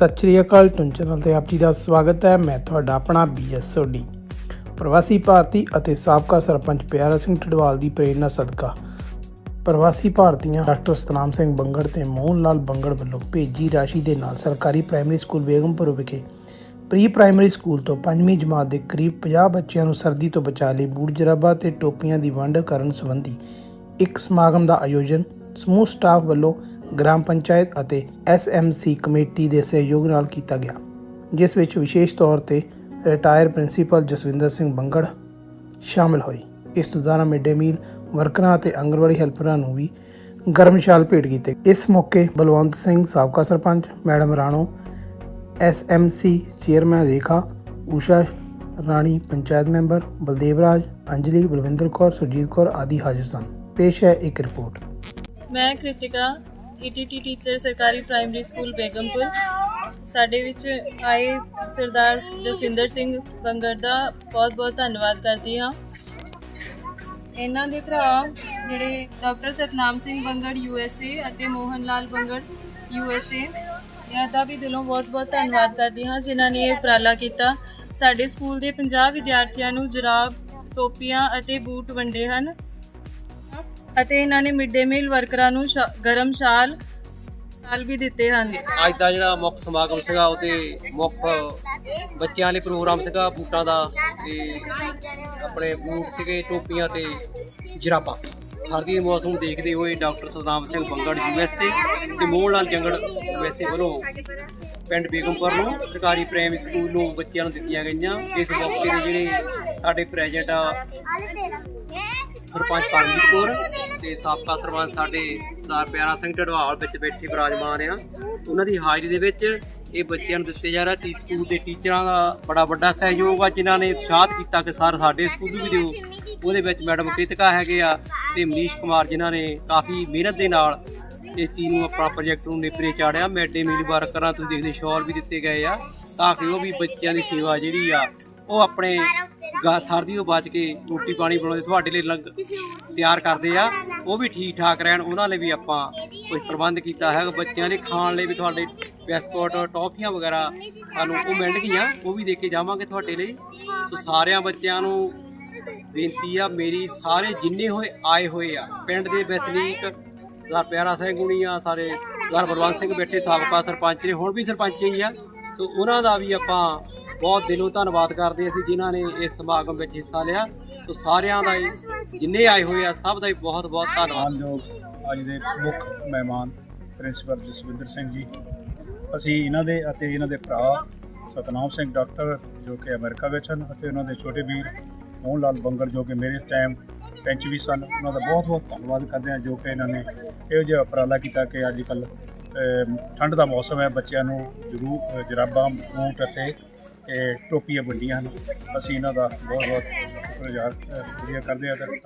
ਸਤਿ ਸ਼੍ਰੀ ਅਕਾਲ ਟੁਨ ਚੈਨਲ ਤੇ ਆਪ ਜੀ ਦਾ ਸਵਾਗਤ ਹੈ। ਮੈਂ ਤੁਹਾਡਾ ਆਪਣਾ ਬੀਐਸ ਸੋਢੀ ਪ੍ਰਵਾਸੀ ਭਾਰਤੀ ਅਤੇ ਸਾਬਕਾ ਸਰਪੰਚ ਪਿਆਰਾ ਸਿੰਘ ਢਡਵਾਲ ਦੀ ਪ੍ਰੇਰਣਾ ਸਦਕਾ ਪ੍ਰਵਾਸੀ ਭਾਰਤੀਆਂ ਡਾਕਟਰ ਸਤਨਾਮ ਸਿੰਘ ਬੰਗੜ ਤੇ ਮੋਹਨ ਲਾਲ ਬੰਗੜ ਵੱਲੋਂ ਭੇਜੀ ਰਾਸ਼ੀ ਦੇ ਨਾਲ ਸਰਕਾਰੀ ਪ੍ਰਾਇਮਰੀ ਸਕੂਲ ਬੇਗਮਪੁਰ ਵਿਖੇ ਪ੍ਰੀ ਪ੍ਰਾਇਮਰੀ ਸਕੂਲ ਤੋਂ 5ਵੀਂ ਜਮਾਤ ਦੇ ਕਰੀਬ 50 ਬੱਚਿਆਂ ਨੂੰ ਸਰਦੀ ਤੋਂ ਬਚਾਅ ਲਈ ਬੂਟ ਜਰਾਬਾ ਤੇ ਟੋਪੀਆਂ ਦੀ ਵੰਡ ਕਰਨ ਸੰਬੰਧੀ ਇੱਕ ਸਮਾਗਮ ਦਾ ਆਯੋਜਨ ਸਮੂਹ ਸਟਾਫ ਵੱਲੋਂ ਗ੍ਰਾਮ ਪੰਚਾਇਤ ਅਤੇ ਐਸਐਮਸੀ ਕਮੇਟੀ ਦੇ ਸਹਿਯੋਗ ਨਾਲ ਕੀਤਾ ਗਿਆ, ਜਿਸ ਵਿੱਚ ਵਿਸ਼ੇਸ਼ ਤੌਰ ਤੇ ਰਿਟਾਇਰ ਪ੍ਰਿੰਸੀਪਲ ਜਸਵਿੰਦਰ ਸਿੰਘ ਬੰਗੜ ਸ਼ਾਮਲ ਹੋਏ। ਇਸ ਤੋਂ ਦੌਰਾਨ ਮਿਡ ਡੇ ਮੀਲ ਵਰਕਰਾਂ ਅਤੇ ਆਂਗਣਵਾੜੀ ਹੈਲਪਰਾਂ ਨੂੰ ਵੀ ਗਰਮ ਸ਼ਾਲ ਭੇਟ ਕੀਤੇ ਇਸ ਮੌਕੇ ਬਲਵੰਤ ਸਿੰਘ ਸਾਬਕਾ sarpanch, madam Rano SMC chairman Rekha, Usha Rani panchayat member, Baldev Raj, Anjali, Balwinder Kaur, Surjit Kaur ਆਦਿ ਹਾਜ਼ਰ ਸਨ। ਪੇਸ਼ ਹੈ ਇੱਕ ਰਿਪੋਰਟ। ਮੈਂ ਕ੍ਰਿਤਿਕਾ ਈਟੀਟੀ ਟੀਚਰ ਸਰਕਾਰੀ ਪ੍ਰਾਇਮਰੀ ਸਕੂਲ ਬੇਗਮਪੁਰ। ਸਾਡੇ ਵਿੱਚ ਆਏ ਸਰਦਾਰ ਜਸਵਿੰਦਰ ਸਿੰਘ ਬੰਗਰ ਦਾ ਬਹੁਤ-ਬਹੁਤ ਧੰਨਵਾਦ ਕਰਦੀ ਹਾਂ। ਇਹਨਾਂ ਦੇ ਭਰਾ ਜਿਹੜੇ ਡਾਕਟਰ ਸਤਨਾਮ ਸਿੰਘ ਬੰਗੜ ਯੂਐਸਏ ਅਤੇ ਮੋਹਨ ਲਾਲ ਬੰਗੜ ਯੂਐਸਏ ਇਹਨਾਂ ਦਾ ਵੀ ਦਿਲੋਂ ਬਹੁਤ-ਬਹੁਤ ਧੰਨਵਾਦ ਕਰਦੀ ਹਾਂ ਜਿਨ੍ਹਾਂ ਨੇ ਇਹ ਉਪਰਾਲਾ ਕੀਤਾ। ਸਾਡੇ ਸਕੂਲ ਦੇ 50 ਵਿਦਿਆਰਥੀਆਂ ਨੂੰ ਜਰਾਬ, ਟੋਪੀਆਂ ਅਤੇ ਬੂਟ ਵੰਡੇ ਹਨ। ਅਤੇ ਇਹਨਾਂ ਨੇ ਮਿਡ ਡੇ ਮੀਲ ਵਰਕਰਾਂ ਨੂੰ ਸ਼ਾ- ਗਰਮ ਸ਼ਾਲ ਸ਼ਾਲ ਵੀ ਦਿੱਤੇ ਹਨ। ਅੱਜ ਦਾ ਜਿਹੜਾ ਮੁੱਖ ਸਮਾਗਮ ਸੀਗਾ, ਉਹਦੇ ਮੁੱਖ ਬੱਚਿਆਂ ਲਈ ਪ੍ਰੋਗਰਾਮ ਸੀਗਾ, ਬੂਟਾਂ ਦਾ, ਤੇ ਆਪਣੇ ਬੂਟ ਸੀਗੇ, ਟੋਪੀਆਂ ਤੇ ਜਰਾਬਾਂ ਸਰਦੀ ਦੇ ਮੌਸਮ ਨੂੰ ਦੇਖਦੇ ਹੋਏ ਡਾਕਟਰ ਸਤਨਾਮ ਸਿੰਘ ਬੰਗੜ ਯੂਐਸਏ ਤੇ ਮੋਹਨ ਲਾਲ ਜੰਗੜ ਯੂਐਸਏ ਵੱਲੋਂ ਪਿੰਡ ਬੇਗਮਪੁਰ ਨੂੰ ਸਰਕਾਰੀ ਪ੍ਰਾਇਮਰੀ ਸਕੂਲ ਨੂੰ ਬੱਚਿਆਂ ਨੂੰ ਦਿੱਤੀਆਂ ਗਈਆਂ। ਇਸ ਮੌਕੇ ਤੇ ਜਿਹੜੇ ਸਾਡੇ ਪ੍ਰੈਜ਼ੀਡੈਂਟ ਆ, ਸਰਪੰਚ ਪਰਮਜੀਤ ਕੌਰ ਤੇ ਸਾਬਕਾ ਸਰਪੰਚ ਸਾਡੇ ਸਰਦਾਰ ਪਿਆਰਾ ਸਿੰਘ ਢਡਵਾਲ ਵਿੱਚ ਬੈਠੇ ਵਿਰਾਜਮਾਨ ਆ। ਉਹਨਾਂ ਦੀ ਹਾਜ਼ਰੀ ਦੇ ਵਿੱਚ ਇਹ ਬੱਚਿਆਂ ਨੂੰ ਦਿੱਤੇ ਜਾ ਰਿਹਾ ਟੀ ਸਕੂਲ ਦੇ ਟੀਚਰਾਂ ਦਾ ਬੜਾ ਵੱਡਾ ਸਹਿਯੋਗ ਆ, ਜਿਨ੍ਹਾਂ ਨੇ ਉਤਸ਼ਾਹਤ ਕੀਤਾ ਕਿ ਸਰ ਸਾਡੇ ਸਕੂਲ ਵੀ ਦਿਓ। ਉਹਦੇ ਵਿੱਚ ਮੈਡਮ ਕ੍ਰਿਤਿਕਾ ਹੈਗੇ ਆ ਤੇ ਮਨੀਸ਼ ਕੁਮਾਰ ਜਿਨ੍ਹਾਂ ਨੇ ਕਾਫੀ ਮਿਹਨਤ ਦੇ ਨਾਲ ਇਸ ਚੀਜ਼ ਨੂੰ ਆਪਣਾ ਪ੍ਰੋਜੈਕਟ ਨੂੰ ਨੇਪਰੇ ਚਾੜਿਆ। ਮਿਡ ਡੇ ਮੀਲ ਵਰਕਰਾਂ ਤੁਸੀਂ ਦੇਖਦੇ ਸ਼ਾਲ ਵੀ ਦਿੱਤੇ ਗਏ ਆ, ਤਾਂ ਕਿ ਉਹ ਵੀ ਬੱਚਿਆਂ ਦੀ ਸੇਵਾ ਜਿਹੜੀ ਆ, ਉਹ ਆਪਣੇ ਗਾ ਸਰਦੀ ਤੋਂ ਬਚ ਕੇ ਰੋਟੀ ਪਾਣੀ ਬਣਾਉਂਦੇ, ਤੁਹਾਡੇ ਲਈ ਲੰਗ ਤਿਆਰ ਕਰਦੇ ਆ। ਉਹ ਵੀ ਠੀਕ ਠਾਕ ਰਹਿਣ, ਉਹਨਾਂ ਲਈ ਵੀ ਆਪਾਂ ਕੋਈ ਪ੍ਰਬੰਧ ਕੀਤਾ ਹੈ ਬੱਚਿਆਂ ਲਈ ਖਾਣ ਲਈ ਵੀ ਤੁਹਾਡੇ ਬਿਸਕੁਟ, ਟੌਫੀਆਂ ਵਗੈਰਾ ਸਾਨੂੰ ਉਹ ਮਿਲਣਗੀਆਂ ਉਹ ਵੀ ਦੇ ਕੇ ਜਾਵਾਂਗੇ ਤੁਹਾਡੇ ਲਈ। ਸੋ ਸਾਰਿਆਂ ਬੱਚਿਆਂ ਨੂੰ ਬੇਨਤੀ ਆ, ਮੇਰੀ ਸਾਰੇ ਜਿੰਨੇ ਹੋਏ, ਆਏ ਹੋਏ ਆ। ਪਿੰਡ ਦੇ ਵਸਨੀਕ ਸਰਦਾਰ ਪਿਆਰਾ ਸਿੰਘ ਗੁਣੀ ਆ, ਸਾਰੇ ਸਰਦਾਰ ਬਲਵੰਤ ਸਿੰਘ ਬੈਠੇ, ਸਾਬਕਾ ਸਰਪੰਚ ਨੇ, ਹੁਣ ਵੀ ਸਰਪੰਚ ਹੀ ਆ। ਸੋ ਉਹਨਾਂ ਦਾ ਵੀ ਆਪਾਂ ਬਹੁਤ ਦਿਲੋਂ ਧੰਨਵਾਦ ਕਰਦੇ ਅਸੀਂ ਜਿਨ੍ਹਾਂ ਨੇ ਇਸ ਸਮਾਗਮ ਵਿੱਚ ਹਿੱਸਾ ਲਿਆ। ਸੋ ਸਾਰਿਆਂ ਦਾ ਹੀ, ਜਿੰਨੇ ਆਏ ਹੋਏ ਆ, ਸਭ ਦਾ ਹੀ ਬਹੁਤ ਬਹੁਤ ਧੰਨਵਾਦ। ਜੋ ਅੱਜ ਦੇ ਮੁੱਖ ਮਹਿਮਾਨ ਪ੍ਰਿੰਸੀਪਲ ਜਸਵਿੰਦਰ ਸਿੰਘ ਜੀ, ਅਸੀਂ ਇਹਨਾਂ ਦੇ ਅਤੇ ਇਹਨਾਂ ਦੇ ਭਰਾ ਸਤਨਾਮ ਸਿੰਘ ਡਾਕਟਰ ਜੋ ਕਿ ਅਮਰੀਕਾ ਵਿੱਚ ਹਨ ਅਤੇ ਉਹਨਾਂ ਦੇ ਛੋਟੇ ਵੀਰ ਮੋਹਨ ਲਾਲ ਬੰਗਰ ਜੋ ਕਿ ਮੇਰੇ ਟਾਈਮ ਪੈਂਚ ਵੀ ਸਨ, ਉਹਨਾਂ ਦਾ ਬਹੁਤ ਬਹੁਤ ਧੰਨਵਾਦ ਕਰਦੇ ਹਾਂ ਜੋ ਕਿ ਇਹਨਾਂ ਨੇ ਇਹੋ ਜਿਹਾ ਉਪਰਾਲਾ ਕੀਤਾ ਕਿ ਅੱਜ ਕੱਲ੍ਹ ਠੰਡ ਦਾ ਮੌਸਮ ਹੈ, ਬੱਚਿਆਂ ਨੂੰ ਜ਼ਰੂਰ ਜਰਾਬਾਂ, ਬੂਟ ਅਤੇ ਟੋਪੀਆਂ ਵੰਡੀਆਂ ਹਨ। ਅਸੀਂ ਇਹਨਾਂ ਦਾ ਬਹੁਤ ਬਹੁਤ ਸ਼ੁਕਰਗੁਜ਼ਾਰ ਸ਼ੁਕਰੀਆ ਕਰਦੇ ਹਾਂ। ਤੇ